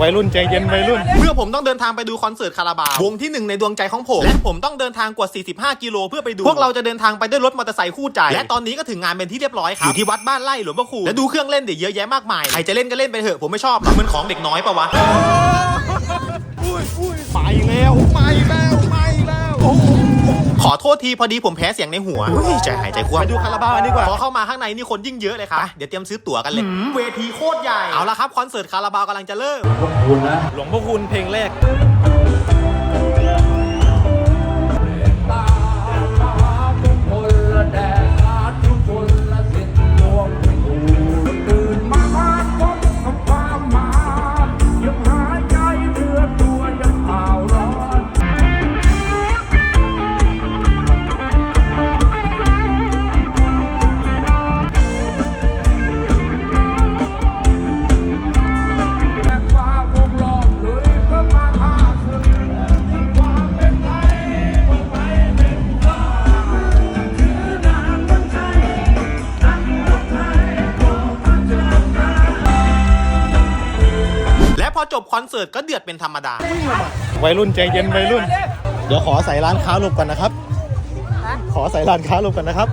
วัยรุ่นใจเย็นวัยรุ่น เมื่อผมต้องเดินทางไปดูคอนเสิร์ตคาราบาววงที่หนึ่งในดวงใจของผม และผมต้องเดินทางกว่า 45 กิโลเพื่อไปดู พวกเราจะเดินทางไปด้วยรถมอเตอร์ไซค์คู่ใจ และตอนนี้ก็ถึงงานเป็นที่เรียบร้อยครับ อยู่ที่วัดบ้านไร่หลวงพ่อคูณและดูเครื่องเล่นเดี๋ยวเยอะแยะมากมาย ใครจะเล่นก็เล่นไปเถอะผมไม่ชอบหรอกมันของเด็กน้อยปะวะ อโทษทีพอดีผมแพ้เสียงในหัวอุ๊ยใจหายใจคว่ำไปดูคาราบาวกันดีกว่า พอเข้ามาข้างในนี่คนยิ่งเยอะเลยครับ เดี๋ยวเตรียมซื้อตั๋วกันเลย เวทีโคตรใหญ่ เอาละครับคอนเสิร์ตคาราบาวกำลังจะเริ่มหลวงพ่อคุณเพลงแรก อจบคอนเสิร์ตก็เดือดเป็นธรรมดา วัยรุ่นใจเย็นวัยรุ่น เดี๋ยวขอใส่ร้านค้าหลบกันนะครับ ขอใส่ร้านค้าหลบกันนะครับ